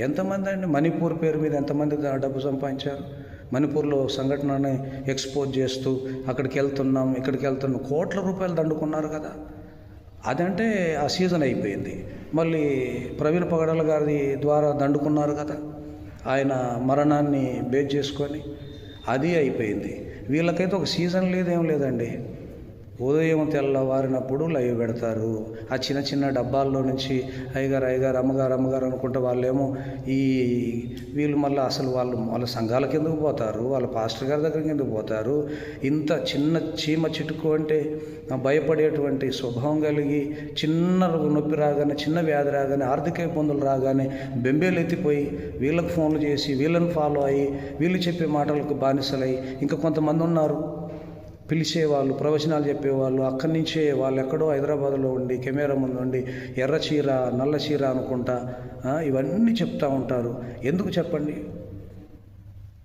ఎంతమంది అండి? మణిపూర్ పేరు మీద ఎంతమంది డబ్బు సంపాదించారు? మణిపూర్లో సంఘటనని ఎక్స్పోజ్ చేస్తూ అక్కడికి వెళ్తున్నాం ఇక్కడికి వెళ్తున్నాం. కోట్ల రూపాయలు దండుకున్నారు కదా. అదంటే ఆ సీజన్ అయిపోయింది. మళ్ళీ ప్రవీణ్ పగడాల గారి ద్వారా దండుకున్నారు కదా. ఆయన మరణాన్ని బేస్ చేసుకొని అది అయిపోయింది. వీళ్ళకైతే ఒక సీజన్ లేదేం లేదండి. ఉదయం తెల్లవారినప్పుడు లైవ్ పెడతారు. ఆ చిన్న చిన్న డబ్బాల్లో నుంచి అయ్యగారు అయ్యగారు అమ్మగారు అమ్మగారు అనుకుంటే వాళ్ళేమో ఈ వీళ్ళు మళ్ళీ అసలు వాళ్ళు వాళ్ళ సంఘాలకు ఎందుకు పోతారు? వాళ్ళ పాస్టర్ గారి దగ్గరికి ఎందుకు పోతారు? ఇంత చిన్న చీమ చిటుకు అంటే భయపడేటువంటి స్వభావం కలిగి చిన్న నొప్పి రాగానే చిన్న వ్యాధి రాగానే ఆర్థిక ఇబ్బందులు రాగానే బెంబేలు ఎత్తిపోయి వీళ్ళకి ఫోన్లు చేసి వీళ్ళని ఫాలో అయ్యి వీళ్ళు చెప్పే మాటలకు బానిసలై ఇంకా కొంతమంది ఉన్నారు. పిలిచేవాళ్ళు ప్రవచనాలు చెప్పేవాళ్ళు అక్కడి నుంచే వాళ్ళు ఎక్కడో హైదరాబాద్లో ఉండి కెమెరా ముందు ఉండి ఎర్ర చీర నల్ల చీర అనుకుంటా ఇవన్నీ చెప్తూ ఉంటారు. ఎందుకు చెప్పండి?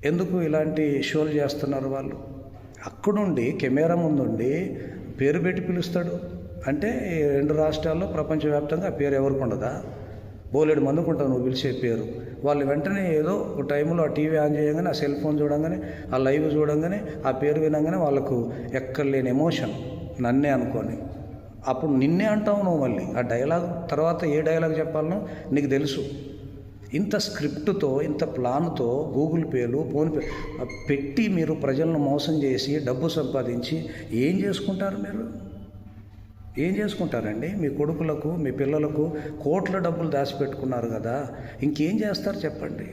ఎందుకు ఇలాంటి షోలు చేస్తున్నారు వాళ్ళు? అక్కడుండి కెమెరా ముందుండి పేరు పెట్టి పిలుస్తాడు. అంటే ఈ రెండు రాష్ట్రాల్లో ప్రపంచవ్యాప్తంగా ఆ పేరు ఎవరికి ఉండదా? బోలెడు మందికి నువ్వు పిలిచే పేరు. వాళ్ళు వెంటనే ఏదో ఒక టైంలో ఆ టీవీ ఆన్ చేయగానే ఆ సెల్ ఫోన్ చూడంగానే ఆ లైవ్ చూడంగానే ఆ పేరు వినంగానే వాళ్ళకు ఎక్కడ లేని ఎమోషన్. నన్నే అనుకొని. అప్పుడు నిన్నే అంటావు నువ్వు మళ్ళీ. ఆ డైలాగ్ తర్వాత ఏ డైలాగ్ చెప్పాలనో నీకు తెలుసు. ఇంత స్క్రిప్ట్తో ఇంత ప్లాన్తో గూగుల్ పేలు ఫోన్పే పెట్టి మీరు ప్రజలను మోసం చేసి డబ్బు సంపాదించి ఏం చేసుకుంటారు మీరు? ఏం చేసుకుంటారండి? మీ కొడుకులకు మీ పిల్లలకు కోట్ల డబ్బులు దాచిపెట్టుకున్నారు కదా. ఇంకేం చేస్తారు చెప్పండి?